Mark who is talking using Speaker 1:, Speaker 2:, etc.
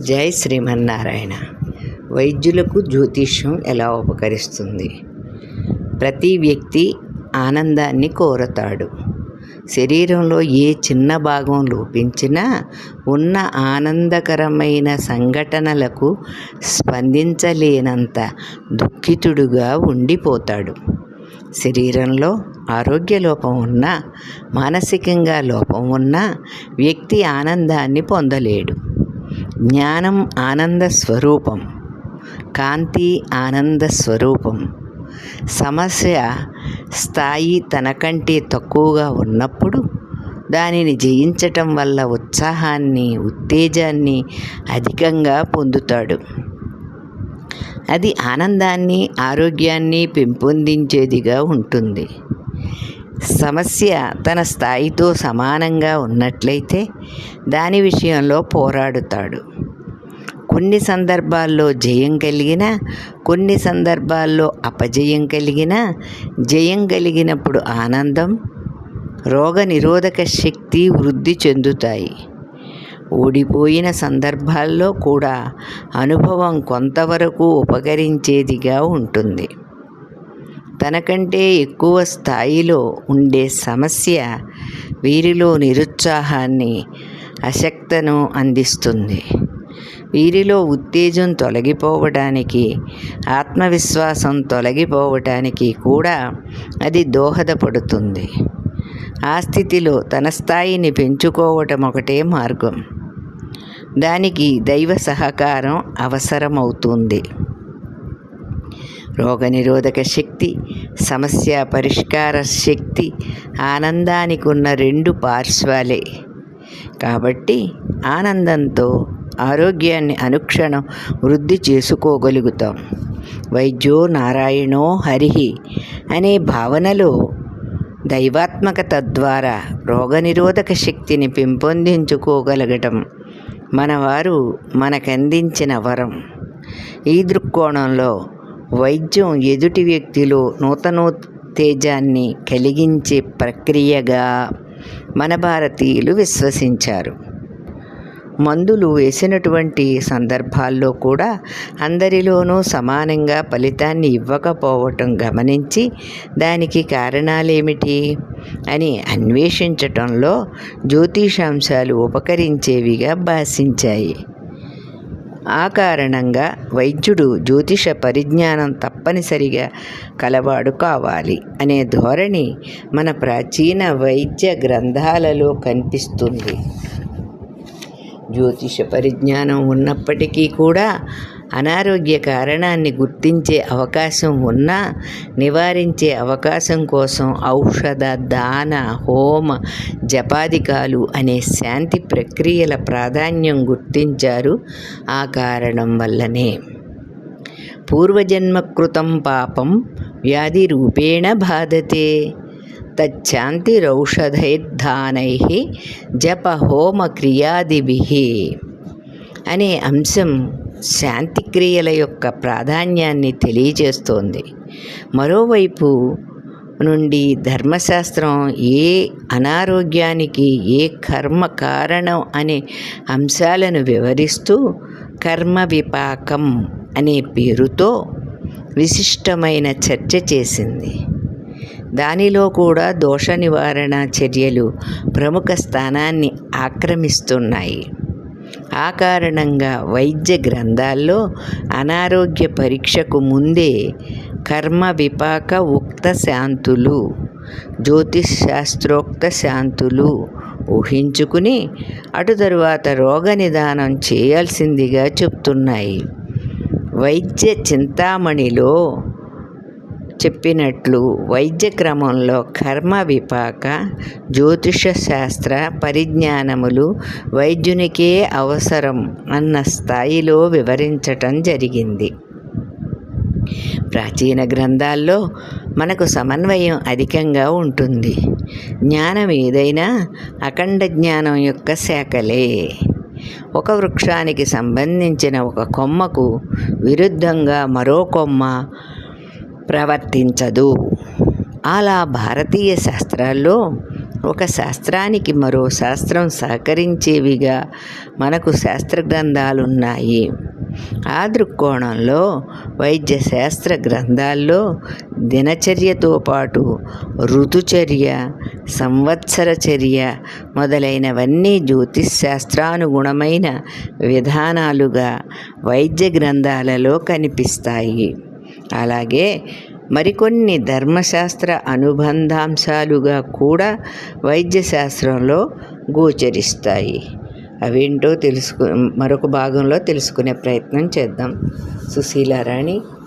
Speaker 1: జై శ్రీమన్నారాయణ. వైద్యులకు జ్యోతిష్యం ఎలా ఉపకరిస్తుంది? ప్రతి వ్యక్తి ఆనందాన్ని కోరతాడు. శరీరంలో ఏ చిన్న భాగం లోపించినా ఉన్న ఆనందకరమైన సంఘటనలకు స్పందించలేనంత దుఃఖితుడుగా ఉండిపోతాడు. శరీరంలో ఆరోగ్య లోపం ఉన్నా మానసికంగా లోపం ఉన్నా వ్యక్తి ఆనందాన్ని పొందలేడు. జ్ఞానం ఆనంద స్వరూపం కాంతి ఆనంద స్వరూపం సమస్య స్థాయి తనకంటే తక్కువగా ఉన్నప్పుడు దానిని జయించటం వల్ల ఉత్సాహాన్ని ఉత్తేజాన్ని అధికంగా పొందుతాడు. అది ఆనందాన్ని ఆరోగ్యాన్ని పెంపొందించేదిగా ఉంటుంది. సమస్య తన స్థాయితో సమానంగా ఉన్నట్లయితే దాని విషయంలో పోరాడుతాడు. కొన్ని సందర్భాల్లో జయం కలిగిన కొన్ని సందర్భాల్లో అపజయం కలిగిన జయం కలిగినప్పుడు ఆనందం రోగ నిరోధక శక్తి వృద్ధి చెందుతాయి. ఓడిపోయిన సందర్భాల్లో కూడా అనుభవం కొంతవరకు ఉపకరించేదిగా ఉంటుంది. తనకంటే ఎక్కువ స్థాయిలో ఉండే సమస్య వీరిలో నిరుత్సాహాన్ని అశక్తను అందిస్తుంది. వీరిలో ఉత్తేజం తొలగిపోవడానికి ఆత్మవిశ్వాసం తొలగిపోవటానికి కూడా అది దోహదపడుతుంది. ఆ స్థితిలో తన స్థాయిని పెంచుకోవటం ఒకటే మార్గం. దానికి దైవ సహకారం అవసరమవుతుంది. రోగనిరోధక శక్తి సమస్య పరిష్కార శక్తి ఆనందానికి ఉన్న రెండు పార్శ్వాలే. కాబట్టి ఆనందంతో ఆరోగ్యాన్ని అనుక్షణం వృద్ధి చేసుకోగలుగుతాం. వైద్యో నారాయణో హరిహి అనే భావనలో దైవాత్మకత ద్వారా రోగనిరోధక శక్తిని పెంపొందించుకోగలగటం మనవారు మనకందించిన వరం. ఈ దృక్కోణంలో వైద్యం ఎదుటి వ్యక్తిలో నూతనోత్తేజాన్ని కలిగించే ప్రక్రియగా మన భారతీయులు విశ్వసించారు. మందులు వేసినటువంటి సందర్భాల్లో కూడా అందరిలోనూ సమానంగా ఫలితాన్ని ఇవ్వకపోవటం గమనించి దానికి కారణాలేమిటి అని అన్వేషించటంలో జ్యోతిషాంశాలు ఉపకరించేవిగా భాషించాయి. ఆ కారణంగా వైద్యుడు జ్యోతిష పరిజ్ఞానం తప్పనిసరిగా కలవాడు కావాలి అనే ధోరణి మన ప్రాచీన వైద్య గ్రంథాలలో కనిపిస్తుంది. జ్యోతిష పరిజ్ఞానం ఉన్నప్పటికీ కూడా అనారోగ్య కారణాన్ని గుర్తించే అవకాశం ఉన్నా నివారించే అవకాశం కోసం ఔషధ దాన హోమ జపాదికాలు అనే శాంతి ప్రక్రియల ప్రాధాన్యం గుర్తించారు ఆ కారణం వల్లనే. పూర్వజన్మకృతం పాపం వ్యాధి రూపేణ బాధతే. తచ్చాంతిరౌషధైర్ధానై జప హోమ క్రియాదిభి అనే అంశం శాంతి క్రియల యొక్క ప్రాధాన్యాన్ని తెలియజేస్తోంది. మరోవైపు నుండి ధర్మశాస్త్రం ఏ అనారోగ్యానికి ఏ కర్మ కారణం అనే అంశాలను వివరిస్తూ కర్మ విపాకం అనే పేరుతో విశిష్టమైన చర్చ చేసింది. దానిలో కూడా దోష నివారణ చర్యలు ప్రముఖ స్థానాన్ని ఆక్రమిస్తున్నాయి. ఆ కారణంగా వైద్య గ్రంథాల్లో అనారోగ్య పరీక్షకు ముందే కర్మ విపాక ఉక్త శాంతులు జ్యోతిష్ శాస్త్రోక్త శాంతులు ఊహించుకుని అటు తరువాత రోగ నిదానం చేయాల్సిందిగా చెప్తున్నాయి. వైద్య చింతామణిలో చెప్పినట్లు వైద్య క్రమంలో కర్మ విపాక జ్యోతిష శాస్త్ర పరిజ్ఞానములు వైద్యునికే అవసరం అన్న స్థాయిలో వివరించటం జరిగింది. ప్రాచీన గ్రంథాల్లో మనకు సమన్వయం అధికంగా ఉంటుంది. జ్ఞానం ఏదైనా అఖండ జ్ఞానం యొక్క శాఖలే. ఒక వృక్షానికి సంబంధించిన ఒక కొమ్మకు విరుద్ధంగా మరో కొమ్మ ప్రవర్తించదు. అలా భారతీయ శాస్త్రాల్లో ఒక శాస్త్రానికి మరో శాస్త్రం సహకరించేవిగా మనకు శాస్త్ర గ్రంథాలున్నాయి ఆ దృక్కోణంలో వైద్య శాస్త్ర గ్రంథాల్లో దినచర్యతో పాటు ఋతుచర్య సంవత్సర చర్య మొదలైనవన్నీ జ్యోతిష్ శాస్త్రానుగుణమైన విధానాలుగా వైద్య గ్రంథాలలో కనిపిస్తాయి. అలాగే మరికొన్ని ధర్మశాస్త్ర అనుబంధాంశాలుగా కూడా వైద్యశాస్త్రంలో గోచరిస్తాయి. అవేంటో తెలుసుకు మరొక భాగంలో తెలుసుకునే ప్రయత్నం చేద్దాం. సుశీలారాణి